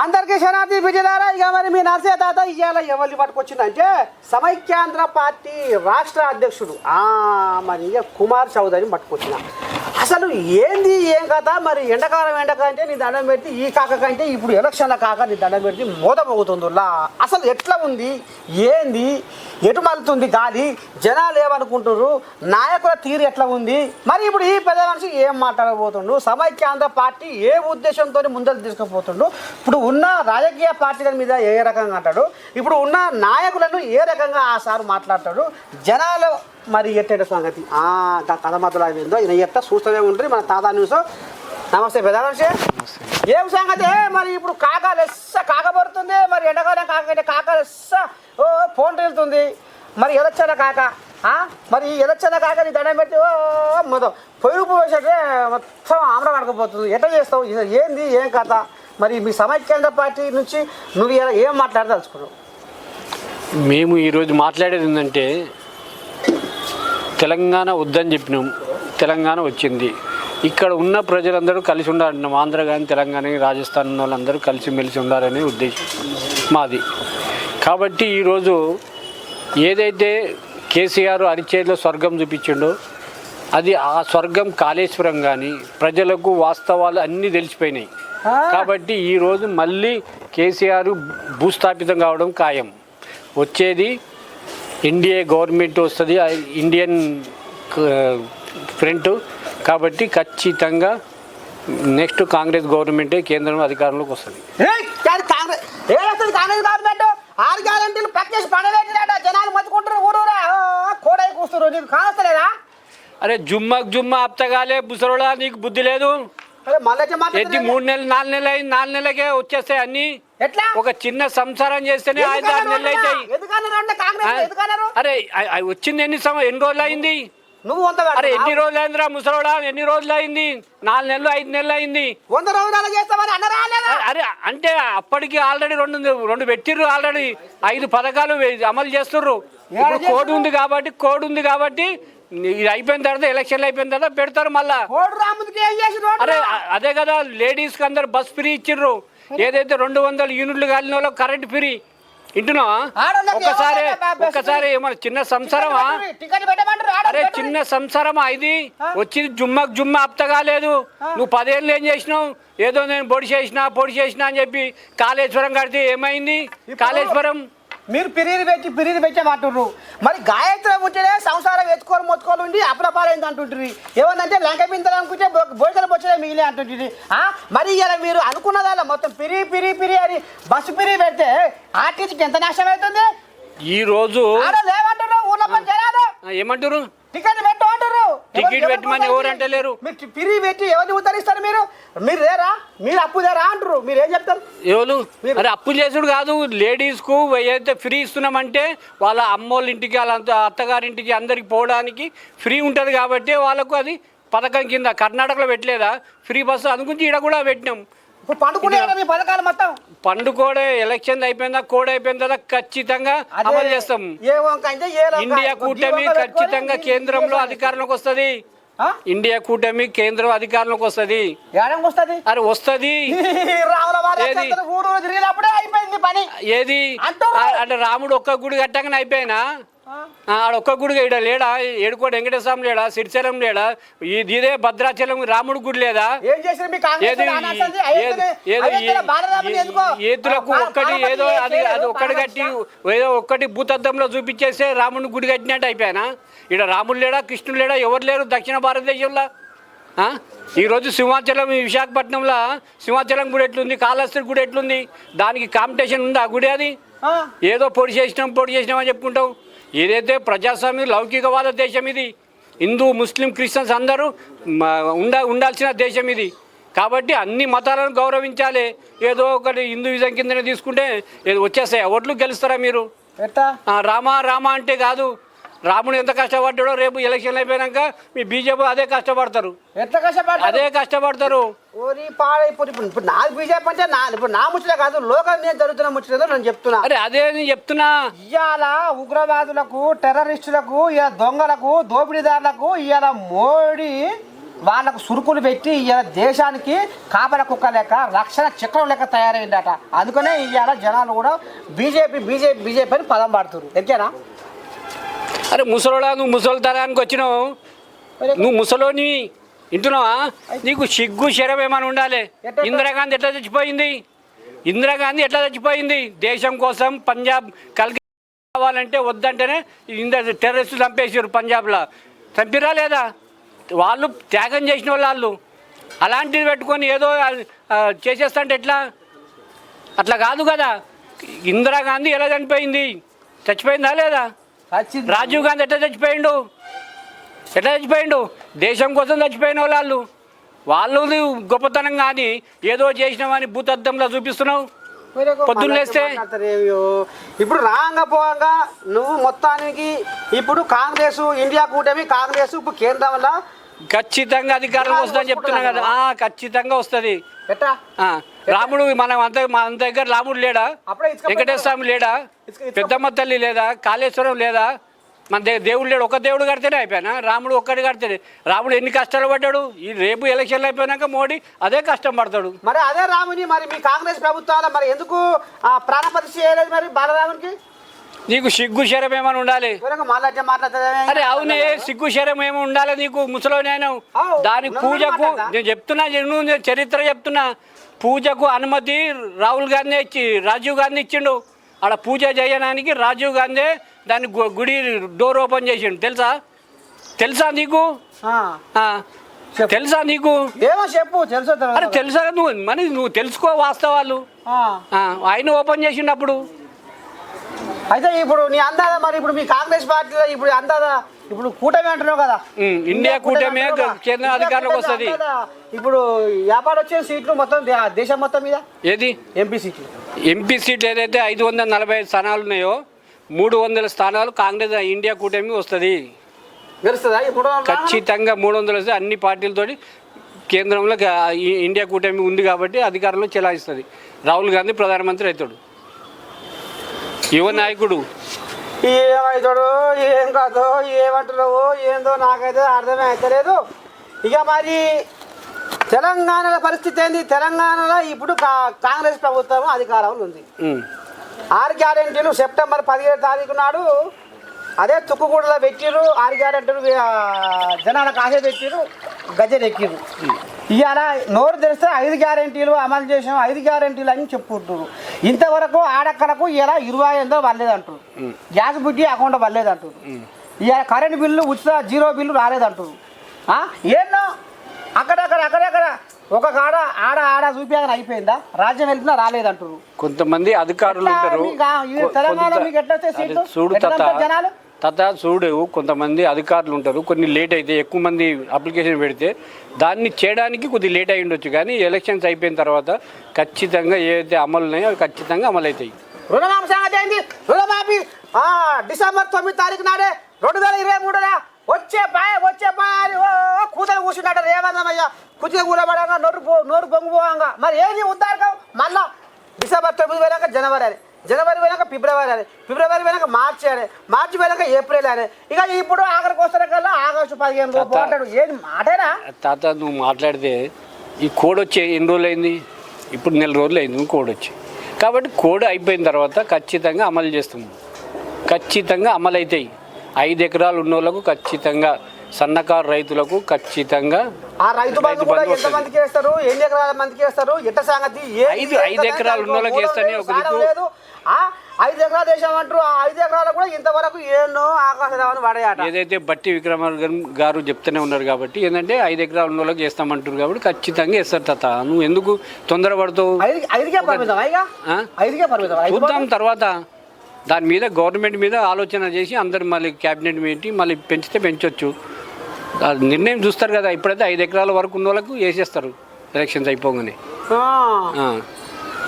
అందరికీ శనార్థి విజయదారా ఇక మరి మీ నర్సే తాత ఇవాళ ఎవరిని పట్టుకొచ్చిందంటే సమైక్యాంధ్ర పార్టీ రాష్ట్ర అధ్యక్షుడు. ఆ మరి ఇక కుమార్ చౌదరిని పట్టుకొచ్చిన. అసలు ఏంది ఏం కథ? మరి ఎండాకాలం ఎండకంటే నీ దండం పెట్టి ఈ కాక కంటే ఇప్పుడు ఎలక్షన్ల కాక నీ దండం పెడితే మోదమోగుతుందిలా అసలు ఎట్లా ఉంది? ఏంది? ఎటు మలుతుంది గాలి? జనాలు ఏమనుకుంటున్నారు? నాయకుల తీరు ఎట్లా ఉంది? మరి ఇప్పుడు ఈ పెద్ద మనిషి ఏం మాట్లాడబోతుండు? సమైక్యాంధ్ర పార్టీ ఏ ఉద్దేశంతో ముందరు తీసుకుపోతుండు? ఇప్పుడు ఉన్న రాజకీయ పార్టీల మీద ఏ రకంగా అంటాడు ఇప్పుడు ఉన్న నాయకులను ఏ రకంగా ఆ సార్ మాట్లాడతాడు? జనాలు మరి ఎట్టేట సంగతి? ఆ, గా కథ మధ్యలో ఏందో ఈయన ఎట్ట చూస్తూనే ఉంటుంది మన తాతా న్యూస్. నమస్తే మనిషి ఏం సంగతి? మరి ఇప్పుడు కాక లెస్స కాక పడుతుంది మరి ఎండకాలం కాక కాక లెస్స. ఓ ఫోన్ వెళ్తుంది మరి ఎదొచ్చాన కాక? మరి ఎదొచ్చాన కాక నీ దండం పెట్టి ఓ మొత్తం పొయ్యి పోసేటే మొత్తం ఆమ్ర కడకపోతుంది ఎట్లా చేస్తావు? ఏంది? ఏం కథ? మరి మీ సమైక్యాంధ్ర పార్టీ నుంచి నువ్వు ఏం మాట్లాడదలుచుకున్నావు? మేము ఈరోజు మాట్లాడేది ఏంటంటే తెలంగాణ వద్దని చెప్పినాం. తెలంగాణ వచ్చింది. ఇక్కడ ఉన్న ప్రజలందరూ కలిసి ఉండాలంటున్నాం ఆంధ్ర కానీ తెలంగాణ కానీ రాజస్థాన్ ఉన్న వాళ్ళందరూ కలిసి మెలిసి ఉండాలనే ఉద్దేశం మాది. కాబట్టి ఈరోజు ఏదైతే కేసీఆర్ అరిచేతిలో స్వర్గం చూపించిండో అది ఆ స్వర్గం కాళేశ్వరం కానీ ప్రజలకు వాస్తవాలు అన్నీ తెలిసిపోయినాయి. కాబట్టి ఈరోజు మళ్ళీ కేసీఆర్ భూస్థాపితం కావడం ఖాయం. వచ్చేది ఇండియా గవర్నమెంట్ వస్తుంది ఇండియన్ ఫ్రంట్ కాబట్టి ఖచ్చితంగా నెక్స్ట్ కాంగ్రెస్ గవర్నమెంటే కేంద్రం అధికారంలోకి వస్తుంది. కాంగ్రెస్ గవర్నమెంట్ ఆరు గ్యారంటీలు పక్కేసి పడబెట్టినట జనాలు ఊరూరా. కోడై నీకు అరే జుమ్మకు జుమ్మ అప్తగాలే బుసరోడా నీకు బుద్ధి లేదు. మాట్లాడుతున్నారు. మూడు నెలలు నాలుగు నెలలు అయింది నాలుగు నెలలకే వచ్చేస్తాయి అన్నీ? ఎట్లా? ఒక చిన్న సంసారం చేస్తేనే ఐదు ఆరు నెలలు అవుతాయి. అరే వచ్చింది ఎన్ని సమ ఎన్ని రోజులు అయింది? నువ్వు వంద అరే ఎన్ని రోజులు అయిందిరా ముసలోడా? ఎన్ని రోజులు అయింది? నాలుగు నెలలు ఐదు నెలలు అయింది. వంద రోజులు చేస్తామని అరే అంటే అప్పటికి ఆల్రెడీ రెండు రెండు పెట్టిర్రు ఆల్రెడీ. ఐదు పథకాలు అమలు చేస్తుర్రు. ఇప్పుడు కోడ్ ఉంది కాబట్టి కోడ్ ఉంది కాబట్టి ఇది అయిపోయిన తర్వాత ఎలక్షన్లు అయిపోయిన తర్వాత పెడతారు మళ్ళా. అరే అదే కదా లేడీస్కి అందరు బస్ ఫ్రీ ఇచ్చిర్రు. ఏదైతే రెండు వందల యూనిట్లు కాలిన వాళ్ళకి కరెంట్ ఫ్రీ. ఒక్కసారి బస్ ఒక్కసారి మన చిన్న సంసారమా? అరే. చిన్న సంసారమా ఇది? వచ్చింది జుమ్మకు జుమ్మ అప్తగాలేదు నువ్వు పదేళ్ళు ఏం చేసినావు? ఏదో నేను పొడి చేసినా పొడి చేసినా అని చెప్పి కాళేశ్వరం కడితే ఏమైంది? కాళేశ్వరం మీరు పిరిరి పెట్టి పిరిరి పెట్టామంటుర్రు మరి గాయత్రి ఉంటేనే సంసారం ఎత్తుకొని మొత్తుకొని ఉండి అప్రపారైంది అంటుంటుంది ఏమన్నంటే లంక బిందలు అనుకుంటే బోసలు బొచ్చలే మిగిలే అంటుంటుంది? మరి ఇలా మీరు అనుకున్నదాల మొత్తం పిరి పిరి పిరి అని బస్సు పిరి పెడితే ఆర్టీసీకి ఎంత నష్టం అవుతుంది? ఈ రోజు ఊర్లో పని ఆ, ఏమంటారు టికెట్ పెట్టు. టికెట్ పెట్టమని ఎవరు అంటలేరు. మీరు పిరి పెట్టి ఎవరిని ఉద్ధరిస్తారు మీరు? మీరు లేరా? మీరు అప్పు లేరా అంటారు మీరు ఏం చెప్తారు? ఎవరు? అరే అప్పు చేసుడు కాదు. లేడీస్కు ఏదైతే ఫ్రీ ఇస్తున్నామంటే వాళ్ళ అమ్మోళ్ళ ఇంటికి వాళ్ళ అంత- అత్తగారింటికి అందరికి పోవడానికి ఫ్రీ ఉంటుంది కాబట్టి వాళ్ళకు అది పథకం కింద కర్ణాటకలో పెట్టలేదా? ఫ్రీ బస్సు అందుగురించి ఈడ కూడా పెట్టినాం. ఇప్పుడు పండుకునే కదా మీ పథకాలు మొత్తం? పండు కోడే ఎలక్షన్ అయిపోయిందా కోడ్ తర్వాత ఖచ్చితంగా అమలు చేస్తాం. ఇండియా కూటమి ఖచ్చితంగా కేంద్రంలో అధికారంలోకి వస్తుంది? ఇండియా కూటమి కేంద్రం అధికారంలోకి వస్తుంది. అరే వస్తుంది. ఏది? అయిపోయింది అంటే రాముడు ఒక్క గుడి కట్టగానే అయిపోయినా? ఆడ ఒక్క గుడి ఈడ లేడా? ఏడుకోట వెంకటేశ్వరం లేడా? సిరిశైలం లేడా? ఇది ఇదే భద్రాచలం రాముడు గుడి లేదా? ఏతులకు ఒక్కటి ఏదో అది అది ఒక్కటి కట్టి ఏదో ఒక్కటి భూతద్దంలో చూపించేస్తే రాముని గుడి కట్టినట్టు అయిపోయానా? ఇక్కడ రాముడు లేడా? కృష్ణుడు లేడా? ఎవరు లేరు దక్షిణ భారతదేశంలో? ఈరోజు సింహాచలం విశాఖపట్నంలో సింహాచలం గుడి ఎట్లుంది? కాళహస్తి గుడి ఎట్లుంది? దానికి కాంపిటీషన్ ఉందా ఆ గుడి అది? ఏదో పొడి చేసినాం పొడి చేసినాం అని చెప్పుకుంటాం ఏదైతే ప్రజాస్వామ్యం లౌకికవాద దేశం ఇది హిందూ ముస్లిం క్రిస్టియన్స్ అందరూ ఉండ ఉండాల్సిన దేశం ఇది. కాబట్టి అన్ని మతాలను గౌరవించాలి. ఏదో ఒకటి హిందూయిజం కిందనే తీసుకుంటే ఏదో వచ్చేస్తాయి. ఓట్లు గెలుస్తారా మీరు? రామ రామ అంటే కాదు. రాముడు ఎంత కష్టపడ్డాడో రేపు ఎలక్షన్లు అయిపోయాక మీ బీజేపీ అదే కష్టపడతారు. ఎట్లా కష్టపడ్డా అదే కష్టపడతారు. ఓరి ఇప్పుడు ఇప్పుడు నాకు బీజేపీ అంటే నా ఇప్పుడు నా ముచ్చట కాదు లోకల్ మీద జరుగుతున్న ముచ్చట నేను చెప్తున్నా. అరే అదే నేను చెప్తున్నా. ఇవాళ ఉగ్రవాదులకు టెర్రరిస్టులకు ఇవాళ దొంగలకు దోపిడీదారులకు ఇవాళ మోడీ వాళ్ళకు సురుకులు పెట్టి ఇవాళ దేశానికి కాపల కుక్క లెక్క రక్షణ చక్రం లెక్క తయారైందట. అందుకనే ఇవాళ జనాలు కూడా బీజేపీ బీజేపీ బీజేపీ అని పదం పాడుతున్నారు ఎంతేనా అరే ముసలోడా నువ్వు ముసలి తరానికి వచ్చినావు. నువ్వు ముసలోని వింటున్నావా? నీకు సిగ్గు శరం ఏమైనా ఉండాలి? ఇందిరాగాంధీ ఎట్లా చచ్చిపోయింది? ఇందిరాగాంధీ ఎట్లా చచ్చిపోయింది? దేశం కోసం పంజాబ్ కలిగి కావాలంటే వద్దంటేనే ఇంద టెర్రరిస్టులు చంపేసారు పంజాబ్లో. చంపిరా లేదా? వాళ్ళు త్యాగం చేసిన వాళ్ళు వాళ్ళు అలాంటిది పెట్టుకొని ఏదో చేసేస్తంటే ఎట్లా? అట్లా కాదు కదా. ఇందిరాగాంధీ ఎలా చనిపోయింది? చచ్చిపోయిందా లేదా. రాజీవ్ గాంధీ ఎట్లా చచ్చిపోయిండు? ఎట్లా చచ్చిపోయిండు? దేశం కోసం చచ్చిపోయిన వాళ్ళు వాళ్ళు గొప్పతనం కానీ ఏదో చేసినామని భూతద్దంలో చూపిస్తున్నావు. మీరు ఒక పొద్దున్న మళ్ళీ లేస్తే? మాట్లాడతారేమియో. ఇప్పుడు రాంగ పోగా నువ్వు మొత్తానికి ఇప్పుడు కాంగ్రెస్ ఇండియా కూటమి కాంగ్రెస్ ఇప్పుడు కేంద్రంలో ఖచ్చితంగా అధికారం వస్తుందని చెప్తున్నా కదా. ఖచ్చితంగా వస్తుంది. ఎట్టా రాముడు మనం అంత మన దగ్గర రాముడు లేడా? వెంకటేశ్వర స్వామి లేడా? పెద్దమ్మ తల్లి లేదా? కాళేశ్వరం లేదా? మన దే దేవుడు లేడు ఒక దేవుడు కడితేనే అయిపోయినా? రాముడు ఒక్కడి కడితేనే. రాముడు ఎన్ని కష్టాలు పడ్డాడు? ఈ రేపు ఎలక్షన్లు అయిపోయినాక మోడీ అదే కష్టం పడతాడు. మరి అదే రాముని మరి మీ కాంగ్రెస్ ప్రభుత్వాల మరి ఎందుకు ఆ, ప్రాణప్రతిష్ఠ చేయలేదు మరి బాలరామునికి? నీకు సిగ్గు శరం ఏమైనా ఉండాలి? అరే అవునే సిగ్గు శరం ఏమో ఉండాలి నీకు? ముసలోని అయినా అవు, దాని పూజకు? నేను చెప్తున్నా నేను చరిత్ర చెప్తున్నా. పూజకు అనుమతి రాహుల్ గాంధీ ఇచ్చి రాజీవ్ గాంధీ ఇచ్చిండు. ఆడ పూజ చేయడానికి రాజీవ్ గాంధీ దాని గుడి డోర్ ఓపెన్ చేసిండు. తెలుసా? తెలుసా నీకు. తెలుసా నీకు? ఏమో చెప్పు తెలుసో అరే. తెలుసా నువ్వు? మరి నువ్వు తెలుసుకో వాస్తవాలు. ఆయన ఓపెన్ చేసిండప్పుడు అయితే ఇప్పుడు నీ అందాద మరి ఇప్పుడు మీ కాంగ్రెస్ పార్టీలో ఇప్పుడు అందాద ఇప్పుడు కూటమి అంటున్నావు కదా. ఇండియా కూటమి. కేంద్ర అధికారంలోకి వస్తది. ఇప్పుడు వ్యాపారం వచ్చే సీట్లు మొత్తం దేశం మొత్తం మీద? ఏది? ఎంపీ సీట్లు. ఎంపీ సీట్లు ఏదైతే ఐదు వందల నలభై ఐదు స్థానాలు ఉన్నాయో మూడు వందల స్థానాలు కాంగ్రెస్ ఇండియా కూటమి వస్తుంది. ఖచ్చితంగా మూడు వందలు వస్తే అన్ని పార్టీలతోటి కేంద్రంలో ఇండియా కూటమి ఉంది కాబట్టి అధికారంలో చెలాయిస్తుంది. రాహుల్ గాంధీ ప్రధానమంత్రి అవుతాడు. యువ నాయకుడు. ఏమవుతాడు ఏం కాదు ఏమంటున్నావు ఏందో నాకైతే అర్థమే అవుతలేదు ఇక మరి తెలంగాణలో పరిస్థితి ఏంది? తెలంగాణలో ఇప్పుడు కా- కాంగ్రెస్ ప్రభుత్వం అధికారంలో ఉంది. ఆరు గ్యారెంటీలు సెప్టెంబర్ పదిహేడు తారీఖు నాడు అదే తుక్కుగూడలో పెట్టిరు ఆరు గ్యారెంటీలు ఆ, జనాలకు ఆశ పెట్టిరు గజ్జలు ఎక్కిరు ఇవాళ నోరు తెరిస్తే ఐదు గ్యారెంటీలు అమలు చేసాం ఐదు గ్యారెంటీలు అని చెప్పుకుంటారు ఇంతవరకు ఆడక్కలకు ఇలా ఇరవై ఎనిమిదో పర్లేదంటారు గ్యాస్ బుడ్డి అకౌంట్ పర్లేదంటారు ఇవాళ కరెంట్ బిల్లు ఉచిత జీరో బిల్లు రాలేదంటారు? ఏందో? అక్కడక్కడ అక్కడక్కడ ఒక కాడ ఆడ ఆడ చూపించగానే అయిపోయిందా? రాజ్యం వెళ్తున్నా రాలేదంటారు కొంతమంది అధికారులు ఉంటారు జనాలు? తర్వాత చూడు కొంతమంది అధికారులు ఉంటారు కొన్ని లేట్ అయితే ఎక్కువ మంది అప్లికేషన్ పెడితే దాన్ని చేయడానికి కొద్ది లేట్ అయి ఉండొచ్చు. కానీ ఎలక్షన్స్ అయిపోయిన తర్వాత ఖచ్చితంగా ఏదైతే అమలు ఉన్నాయో అవి ఖచ్చితంగా అమలు అవుతాయి. రుణమాఫీ సంగతి ఏంది రుణమాఫీ డిసెంబర్ తొమ్మిది తారీఖు నాడే రెండు వేల ఇరవై మూడున వచ్చే బాయ్ వచ్చే పాయ అని ఓ కూతురు కూర్చున్నాడు రేవంతమయ్య కుర్చీ కూలబడంగా నోరు పో నోరు పొంగు పోవంగా. మరి ఏది ఉద్దారకం? మళ్ళా డిసెంబర్ తొమ్మిది పోయినాక జనవరి అని జనవరి పోయినాక ఫిబ్రవరి అని ఫిబ్రవరి పోయినాక మార్చి అని మార్చి పోయినాక ఏప్రిల్ అని. ఇక ఇప్పుడు ఆఖరికి వస్తున్న కల్లా ఆగస్టు పదిహేను రూపాయలు తాత. అంటాడు. ఏంది మాటేనా? తాత నువ్వు మాట్లాడితే ఈ కోడ్ వచ్చి ఎన్ని రోజులు అయింది ఇప్పుడు నెల రోజులు అయింది కోడ్ వచ్చి. కాబట్టి కోడ్ అయిపోయిన తర్వాత ఖచ్చితంగా అమలు చేస్తాము. ఖచ్చితంగా అమలు అవుతాయి ఐదు ఎకరాలు ఉన్న వాళ్ళకు ఖచ్చితంగా సన్నకారు రైతులకు ఖచ్చితంగా ఆ రైతు బంధు కూడా ఎంత. మందికి వేస్తారు? ఎన్ని ఎకరాల మందికి వేస్తారు? ఎట్ట సంగతి? ఐదు- ఐదు ఎంత ఎకరాలు ఉన్న వాళ్ళకి వేస్తేనే ఒక. లేదు. ఐదు ఎకరాలు వేసామంటారు ఆ ఐదు ఎకరాలు కూడా ఇంతవరకు ఎన్నో ఆకాశరావని పడేయట ఏదైతే బట్టి విక్రమార్క గారు చెప్తూనే ఉన్నారు కాబట్టి ఏంటంటే ఐదు ఎకరాలు ఉన్న వాళ్ళకి చేస్తామంటారు కాబట్టి ఖచ్చితంగా వేస్తారు తాత. నువ్వు ఎందుకు తొందరపడతావు? చూద్దాం తర్వాత దాని మీద గవర్నమెంట్ మీద ఆలోచన చేసి అందరు మళ్ళీ క్యాబినెట్ పెట్టి మళ్ళీ పెంచితే పెంచవచ్చు ఆ నిర్ణయం చూస్తారు కదా ఇప్పుడైతే ఐదు ఎకరాల వరకు ఉన్న వాళ్ళకు వేసేస్తారు ఎలక్షన్స్ అయిపోగానే.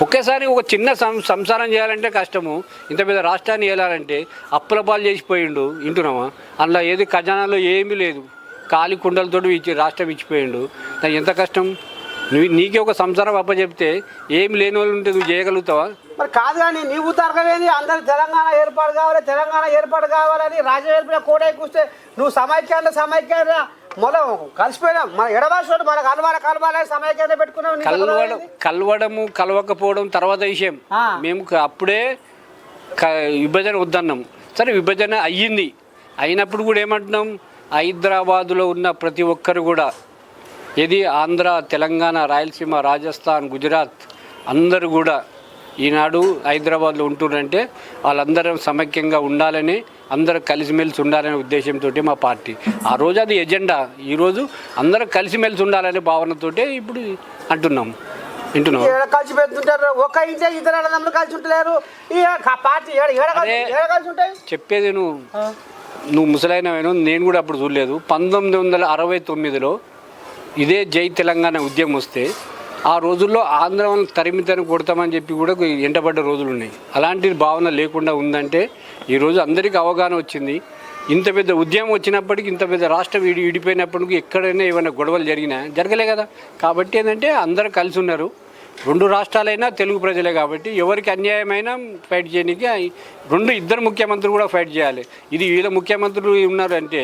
ఒకేసారి ఒక చిన్న సం సంసారం చేయాలంటే కష్టము ఇంత పెద్ద రాష్ట్రాన్ని ఏలాలంటే అప్పుల పాలు చేసిపోయిండు వింటున్నామా అందులో ఏది ఖజానాలో ఏమీ లేదు కాలి కుండలతో ఇచ్చి రాష్ట్రం ఇచ్చిపోయిండు. ఎంత కష్టం? నువ్వు నీకే ఒక సంసారం అప్పచెప్తే ఏమి లేని వాళ్ళు ఉంటే నువ్వు చేయగలుగుతావా? మరి కాదు కానీ నీవు తరగలేని అందరు తెలంగాణ ఏర్పాటు కావాలి తెలంగాణ ఏర్పాటు కావాలని రాజ్యం ఏర్పడిన కోడే కూస్తే నువ్వు సమైక్యాంధ్ర సమైక్యాంధ్ర మొదలు కలిసిపోయినాం మన ఎడబాసు మన కలవాల కలవాల సమైక్యత పెట్టుకున్నాం కలవడం? కలవడము కలవకపోవడం తర్వాత విషయం. మేము అప్పుడే విభజన వద్దన్నాం. సరే విభజన అయ్యింది. అయినప్పుడు కూడా ఏమంటున్నాం? హైదరాబాదులో ఉన్న ప్రతి ఒక్కరు కూడా ఇది ఆంధ్ర తెలంగాణ రాయలసీమ రాజస్థాన్ గుజరాత్ అందరూ కూడా ఈనాడు హైదరాబాద్లో ఉంటున్నారంటే వాళ్ళందరం సమైక్యంగా ఉండాలని అందరూ కలిసిమెలిసి ఉండాలనే ఉద్దేశంతో మా పార్టీ. ఆ రోజు అది ఎజెండా. ఈరోజు అందరూ కలిసిమెలిసి ఉండాలనే భావనతోటే ఇప్పుడు అంటున్నాం. వింటున్నాం కలిసి పెడుతుంటారు. ఒక కలిసి ఉంటలేరు. పార్టీ చెప్పేది నువ్వు. నువ్వు ముసలైనవేను నేను కూడా అప్పుడు చూడలేదు. పంతొమ్మిది వందల అరవై తొమ్మిదిలో ఇదే జై తెలంగాణ ఉద్యమం వస్తే ఆ రోజుల్లో ఆంధ్రం తరిమితని కొడతామని చెప్పి కూడా ఎంటబడ్డ రోజులు ఉన్నాయి అలాంటి భావన లేకుండా ఉందంటే ఈరోజు అందరికీ అవగాహన వచ్చింది. ఇంత పెద్ద ఉద్యమం వచ్చినప్పటికీ ఇంత పెద్ద రాష్ట్రం విడి విడిపోయినప్పటికీ ఎక్కడైనా ఏమైనా గొడవలు జరిగినా జరగలే కదా. కాబట్టి ఏంటంటే అందరూ కలిసి ఉన్నారు. రెండు రాష్ట్రాలైనా తెలుగు ప్రజలే కాబట్టి ఎవరికి అన్యాయమైనా ఫైట్ చేయడానికి రెండు ఇద్దరు ముఖ్యమంత్రులు కూడా ఫైట్ చేయాలి. ఇది వీళ్ళ ముఖ్యమంత్రులు ఉన్నారంటే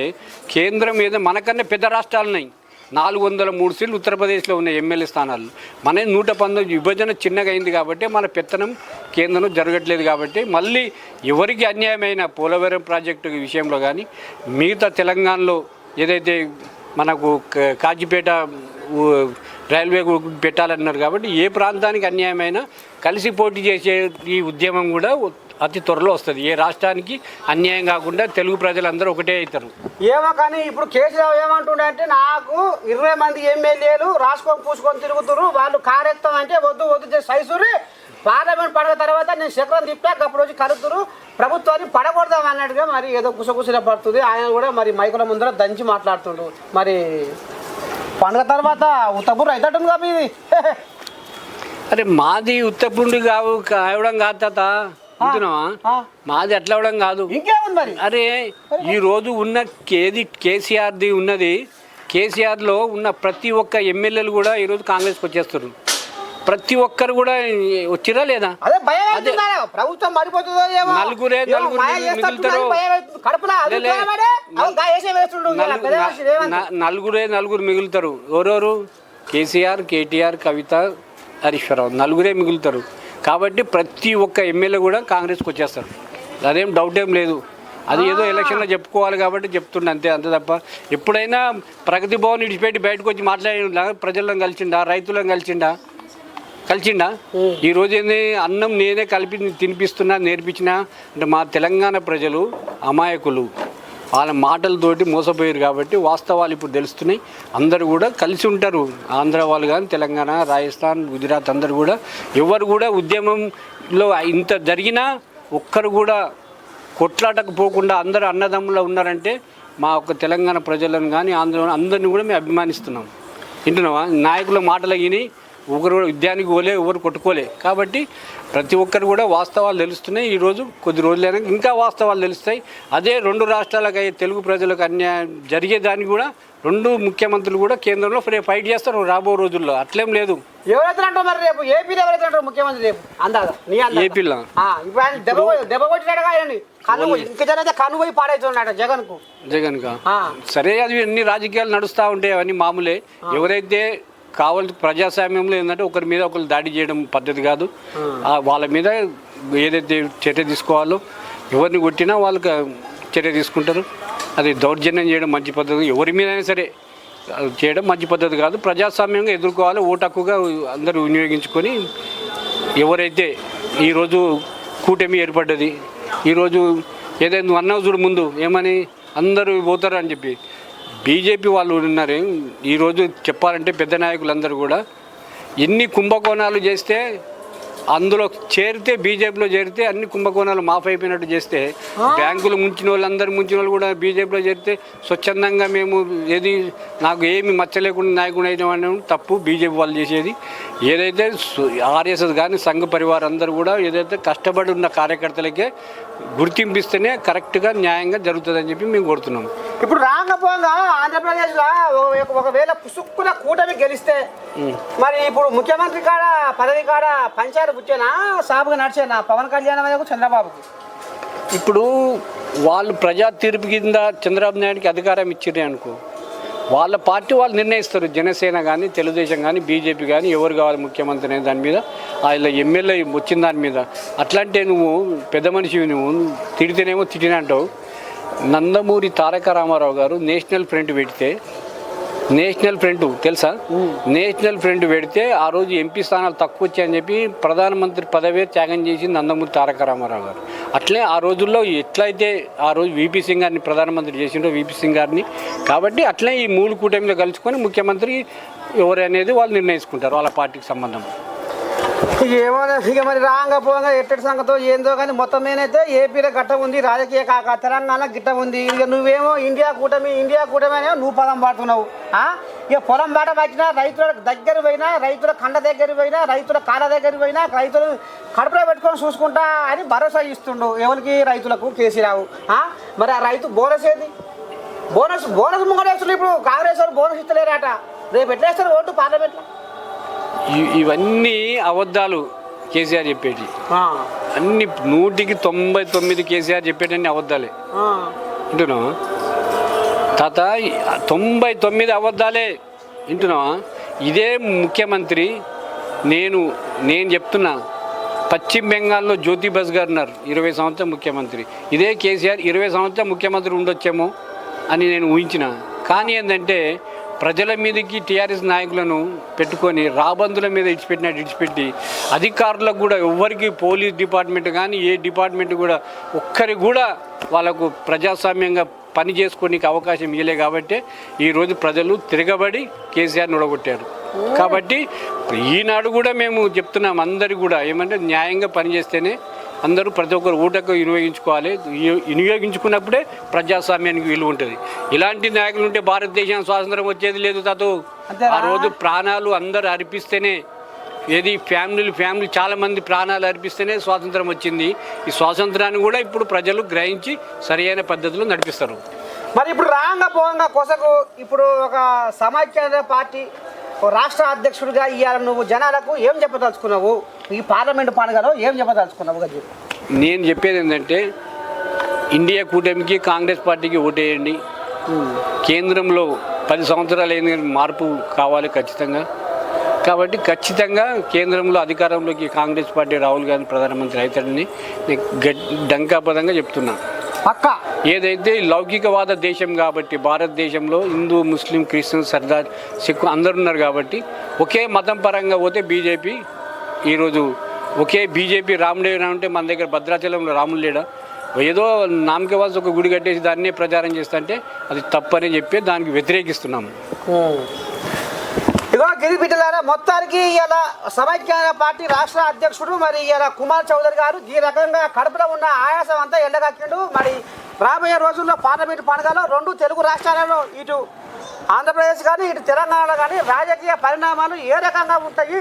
కేంద్రం మీద మనకన్నా పెద్ద రాష్ట్రాలు ఉన్నాయి నాలుగు వందల మూడు సీట్లు ఉత్తరప్రదేశ్లో ఉన్న ఎమ్మెల్యే స్థానాలు. మన నూట పంతొమ్మిది విభజన చిన్నగా అయింది కాబట్టి మన పెత్తనం కేంద్రం జరగట్లేదు కాబట్టి మళ్ళీ ఎవరికి అన్యాయమైన పోలవరం ప్రాజెక్టు విషయంలో కానీ మిగతా తెలంగాణలో ఏదైతే మనకు కాజీపేట రైల్వే పెట్టాలన్నారు కాబట్టి ఏ ప్రాంతానికి అన్యాయమైనా కలిసి పోటీ చేసే ఈ ఉద్యమం కూడా అతి త్వరలో వస్తుంది. ఏ రాష్ట్రానికి అన్యాయం కాకుండా తెలుగు ప్రజలందరూ ఒకటే అవుతారు. ఏమో కానీ ఇప్పుడు కేసీఆర్ ఏమంటుండే అంటే నాకు ఇరవై మంది ఎమ్మెల్యేలు రాసుకొని పూసుకొని తిరుగుతున్నారు వాళ్ళు కారెత్తం అంటే వద్దు వద్దు సైసురి. పార్లమెంట్ పడిన తర్వాత నేను చక్రం తిప్పాక అప్పుడు వచ్చి కలుగుతురు ప్రభుత్వాన్ని పడగొడదాం అన్నట్టుగా మరి ఏదో కుసకుసిన పడుతుంది. ఆయన కూడా మరి మైకుల ముందర దంచి మాట్లాడుతుండు. మరి పండుగ తర్వాత ఉత్తపూర్ అవుతాడు కదా ఇది. అరే మాది ఉత్తపుండి కావు కావడం కాదు తాత. వింటున్నావా? ఆ. మాది అట్లా అవడం కాదు. ఇంకేముంది మరి? అరే ఈ రోజు ఉన్న కేది కేసీఆర్ది ఉన్నది. కేసీఆర్లో ఉన్న ప్రతి ఒక్క ఎమ్మెల్యేలు కూడా ఈరోజు కాంగ్రెస్కి వచ్చేస్తారు ప్రతి ఒక్కరు కూడా వచ్చిరా లేదా? ప్రభుత్వం నలుగురే నలుగురే నలుగురు మిగులుతారు. ఎవరెవరు? కేసీఆర్ కేటీఆర్ కవిత హరీశ్వరరావు నలుగురే మిగులుతారు. కాబట్టి ప్రతి ఒక్క ఎమ్మెల్యే కూడా కాంగ్రెస్కి వచ్చేస్తారు. అదేం డౌట్ ఏం లేదు. అది ఏదో ఎలక్షన్లో చెప్పుకోవాలి కాబట్టి చెప్తుండే అంతే అంతే తప్ప ఎప్పుడైనా ప్రగతి భవన్ ఇడిచిపెట్టి బయటకు వచ్చి మాట్లాడి ప్రజలను కలిసిండా రైతులను కలిసిండా? కలిసిండా? ఈ రోజు ఏంది? అన్నం నేనే కలిపి తినిపిస్తున్నా నేర్పించినా అంటే మా తెలంగాణ ప్రజలు అమాయకులు. వాళ్ళ మాటలతోటి మోసపోయారు కాబట్టి వాస్తవాలు ఇప్పుడు తెలుస్తున్నాయి. అందరూ కూడా కలిసి ఉంటారు. ఆంధ్ర వాళ్ళు కానీ తెలంగాణ రాజస్థాన్ గుజరాత్ అందరూ కూడా. ఎవరు కూడా ఉద్యమంలో ఇంత జరిగినా ఒక్కరు కూడా కొట్లాటకు పోకుండా అందరూ అన్నదమ్ములు ఉన్నారంటే మా యొక్క తెలంగాణ ప్రజలను కానీ ఆంధ్ర అందరిని కూడా మేము అభిమానిస్తున్నాం. వింటున్నావా? నాయకుల మాటలు విని ఒకరు యుద్ధానికి పోలే ఎవరు కొట్టుకోలే. కాబట్టి ప్రతి ఒక్కరు కూడా వాస్తవాలు తెలుస్తున్నాయి. ఈరోజు కొద్ది రోజులైనా ఇంకా వాస్తవాలు తెలుస్తాయి. అదే రెండు రాష్ట్రాలకు అయ్యే తెలుగు ప్రజలకు అన్యాయం జరిగేదానికి కూడా రెండు ముఖ్యమంత్రులు కూడా కేంద్రంలో రేపు ఫైట్ చేస్తారు రాబో రోజుల్లో. అట్లేం లేదు. ఎవరైతే అంటారు మరి రేపు? ఏపీలో ఎవరైతే అంటారు ముఖ్యమంత్రి రేపు? అందాక నీ. ఏపీలో. ఆ, ఇప్పుడు ఆయన దెబ్బ దెబ్బ కన్ను పోయి- కన్ను పాడైతున్నాడు జగన్కు జగన్గా? సరే అది అన్ని రాజకీయాలు నడుస్తూ ఉంటాయి అవన్నీ మామూలే. ఎవరైతే కావాలి ప్రజాస్వామ్యంలో ఏంటంటే ఒకరి మీద ఒకరు దాడి చేయడం పద్ధతి కాదు. వాళ్ళ మీద ఏదైతే చర్య తీసుకోవాలో ఎవరిని కొట్టినా వాళ్ళకి చర్య తీసుకుంటారు. అది దౌర్జన్యం చేయడం మంచి పద్ధతి ఎవరి మీద అయినా సరే చేయడం మంచి పద్ధతి కాదు. ప్రజాస్వామ్యంగా ఎదుర్కోవాలి ఓటు హక్కుగా అందరూ వినియోగించుకొని ఎవరైతే ఈరోజు కూటమి ఏర్పడ్డది ఈరోజు ఏదైనా నువ్వు అన్నావు చూడు ముందు ఏమని అందరూ పోతారు అని చెప్పి బీజేపీ వాళ్ళు ఉన్నారు. ఈరోజు చెప్పాలంటే పెద్ద నాయకులందరూ కూడా ఎన్ని కుంభకోణాలు చేస్తే అందులో చేరితే బీజేపీలో చేరితే అన్ని కుంభకోణాలు మాఫ్ అయిపోయినట్టు చేస్తే బ్యాంకులు ముంచిన వాళ్ళందరూ ముంచిన వాళ్ళు కూడా బీజేపీలో చేరితే స్వచ్ఛందంగా మేము ఏది నాకు ఏమి మచ్చలేకుండా నాయకుడు అయిన తప్పు బీజేపీ వాళ్ళు చేసేది. ఏదైతే ఆర్ఎస్ఎస్ కానీ సంఘ పరివారం అందరూ కూడా ఏదైతే కష్టపడి ఉన్న కార్యకర్తలకే గుర్తింపిస్తేనే కరెక్ట్గా న్యాయంగా జరుగుతుందని చెప్పి మేము కోరుతున్నాం. ఇప్పుడు రాకపోగా ఆంధ్రప్రదేశ్లో ఒకవేళ పుసుక్కున కూటమి గెలిస్తే మరి ఇప్పుడు ముఖ్యమంత్రి కాడ పదవి కాడ పంచాయతీ కూర్చోనా? సాబుగా నడిచేనా? పవన్ కళ్యాణ్ అయ్యకు చంద్రబాబుకు? ఇప్పుడు వాళ్ళు ప్రజా తీర్పు కింద చంద్రబాబు నాయుడికి అధికారం ఇచ్చిరే అనుకో. వాళ్ళ పార్టీ వాళ్ళు నిర్ణయిస్తారు. జనసేన కానీ తెలుగుదేశం కానీ బీజేపీ కానీ ఎవరు కావాలి ముఖ్యమంత్రి అనే దాని మీద. వాళ్ళ ఎమ్మెల్యే వచ్చిన దాని మీద. అట్లాంటే నువ్వు పెద్ద మనిషివి నువ్వు. తిడితేనేమో తిట్టినంటావు. నందమూరి తారక రామారావు గారు నేషనల్ ఫ్రంట్ పెడితే నేషనల్ ఫ్రంట్ తెలుసా? నేషనల్ ఫ్రంట్ పెడితే ఆ రోజు ఎంపీ స్థానాలు తక్కువ వచ్చాయని చెప్పి ప్రధానమంత్రి పదవి త్యాగం చేసి నందమూరి తారక రామారావు గారు. అట్లే ఆ రోజుల్లో ఎట్లయితే ఆ రోజు వీపీ సింగ్ గారిని ప్రధానమంత్రి చేసిండో వీపీ సింగ్ గారిని కాబట్టి అట్లే ఈ మూడు కూటమిలో కలుసుకొని ముఖ్యమంత్రి ఎవరు అనేది వాళ్ళు నిర్ణయించుకుంటారు వాళ్ళ పార్టీకి సంబంధం. ఏమో ఇక మరి రాగా పోగా ఎట్టడి సంగతో ఏందో కానీ మొత్తం నేనైతే ఏపీలో గట్ట ఉంది రాజకీయ కాక తెలంగాణ గిట్ట ఉంది. ఇక నువ్వేమో ఇండియా కూటమి ఇండియా కూటమి అని నువ్వు పదం పాడుతున్నావు ఇక పొలం బాట పట్టినా రైతుల దగ్గర పోయినా రైతుల కండ దగ్గర పోయినా రైతుల కాళ్ళ దగ్గర పోయినా రైతులు కడుపులో పెట్టుకొని చూసుకుంటా అని భరోసా ఇస్తుండు ఎవరికి? రైతులకు కేసీరావు మరి ఆ రైతు బోనస్ ఏది? బోనస్ బోనస్ ముంగడేస్తున్నారు ఇప్పుడు కాంగ్రెస్ వాళ్ళు బోనస్ ఇస్తలేరట. రేపు ఎట్లా ఓటు పార్లమెంట్లో? ఇవన్నీ అబద్ధాలు కేసీఆర్ చెప్పేటి. అన్ని నూటికి తొంభై తొమ్మిది కేసీఆర్ చెప్పేటన్ని అబద్ధాలే. వింటున్నావా? తాత తొంభై తొమ్మిది అబద్ధాలే. వింటున్నావా? ఇదే ముఖ్యమంత్రి నేను నేను చెప్తున్నా. పశ్చిమ బెంగాల్లో జ్యోతి బస్ గారు ఉన్నారు ఇరవై సంవత్సరం ముఖ్యమంత్రి. ఇదే కేసీఆర్ ఇరవై సంవత్సరం ముఖ్యమంత్రి ఉండొచ్చేమో అని నేను ఊహించిన. కానీ ఏంటంటే ప్రజల మీదకి టీఆర్ఎస్ నాయకులను పెట్టుకొని రాబందుల మీద ఇడిచిపెట్టినట్టు ఇడిచిపెట్టి అధికారులకు కూడా ఎవ్వరికి పోలీస్ డిపార్ట్మెంట్ కానీ ఏ డిపార్ట్మెంట్ కూడా ఒక్కరికి కూడా వాళ్ళకు ప్రజాస్వామ్యంగా పని చేసుకోనికి అవకాశం ఇవ్వలే కాబట్టి ఈరోజు ప్రజలు తిరగబడి కేసీఆర్ని ఉడగొట్టారు కాబట్టి ఈనాడు కూడా మేము చెప్తున్నాం అందరు కూడా ఏమంటే న్యాయంగా పనిచేస్తేనే అందరూ ప్రతి ఒక్కరు ఊటకు వినియోగించుకోవాలి. వినియో- వినియోగించుకున్నప్పుడే ప్రజాస్వామ్యానికి విలువ ఉంటుంది. ఇలాంటి నాయకులు ఉంటే భారతదేశం స్వాతంత్రం వచ్చేది లేదు తాతో? ఆ రోజు ప్రాణాలు అందరూ అర్పిస్తేనే ఏది ఫ్యామిలీలు ఫ్యామిలీ చాలా మంది ప్రాణాలు అర్పిస్తేనే స్వాతంత్రం వచ్చింది. ఈ స్వాతంత్రాన్ని కూడా ఇప్పుడు ప్రజలు గ్రహించి సరైన పద్ధతిలో నడిపిస్తారు. మరి ఇప్పుడు రాంగ పోంగా కొసకు ఇప్పుడు ఒక సమాఖ్య పార్టీ రాష్ట్ర అధ్యక్షుడిగా ఇవాళ నువ్వు జనాలకు ఏం చెప్పదలుచుకున్నావు? ఈ పార్లమెంట్ పండుగలో ఏం చెప్పదలుచుకున్నావు కదా. నేను చెప్పేది ఏంటంటే ఇండియా కూటమికి కాంగ్రెస్ పార్టీకి ఓటేయండి. కేంద్రంలో పది సంవత్సరాలు కానీ మార్పు కావాలి ఖచ్చితంగా. కాబట్టి ఖచ్చితంగా కేంద్రంలో అధికారంలోకి కాంగ్రెస్ పార్టీ రాహుల్ గాంధీ ప్రధానమంత్రి అవుతాడని డంకాపదంగా చెప్తున్నా. పక్క? ఏదైతే లౌకికవాద దేశం కాబట్టి భారతదేశంలో Hindu Muslim Christian Sardar Sikh అందరు ఉన్నారు కాబట్టి ఒకే మతం పరంగా పోతే బీజేపీ ఈరోజు ఒకే బీజేపీ రాముడు ఉంటే మన దగ్గర భద్రాచలంలో రాములు లేడా? ఏదో నామకవాల్సి ఒక గుడి కట్టేసి దాన్నే ప్రచారం చేస్తుంటే అది తప్పని చెప్పి దానికి వ్యతిరేకిస్తున్నాము. ఇగో గిరి మొత్తానికి ఇలా సమైక్య పార్టీ రాష్ట్ర అధ్యక్షుడు మరి ఇలా కుమార్ చౌదరి గారు ఈ రకంగా కడుపులో ఉన్న ఆయాసం అంతా ఎండగక్కిండు. మరి రాబోయే రోజుల్లో పార్లమెంట్ పండుగలో రెండు తెలుగు రాష్ట్రాలలో ఇటు ఆంధ్రప్రదేశ్ కానీ ఇటు తెలంగాణలో కానీ రాజకీయ పరిణామాలు ఏ రకంగా ఉంటాయి?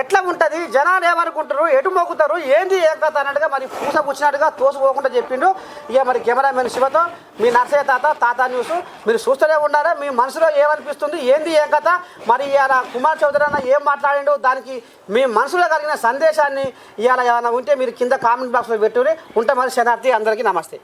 ఎట్లా ఉంటుంది? జనాలు ఏమనుకుంటారు ఎటు మోగుతారు ఏంది ఏం కథ అన్నట్టుగా మరి పూస కూర్చున్నట్టుగా తోసిపోకుండా చెప్పిండు. ఇక మరి కెమెరామెన్ శివతో మీ నర్సయ్య తాత తాత న్యూస్. మీరు చూస్తూనే ఉన్నారా మీ మనసులో ఏమనిపిస్తుంది? ఏంది ఏం కథ? మరి ఇవాళ కుమార్ చౌదరి అన్న ఏం మాట్లాడిండు? దానికి మీ మనసులో కలిగిన సందేశాన్ని ఇవాళ ఏమైనా ఉంటే మీరు కింద కామెంట్ బాక్స్లో పెట్టుకుని ఉంటే మరి శనార్థి అందరికీ నమస్తే.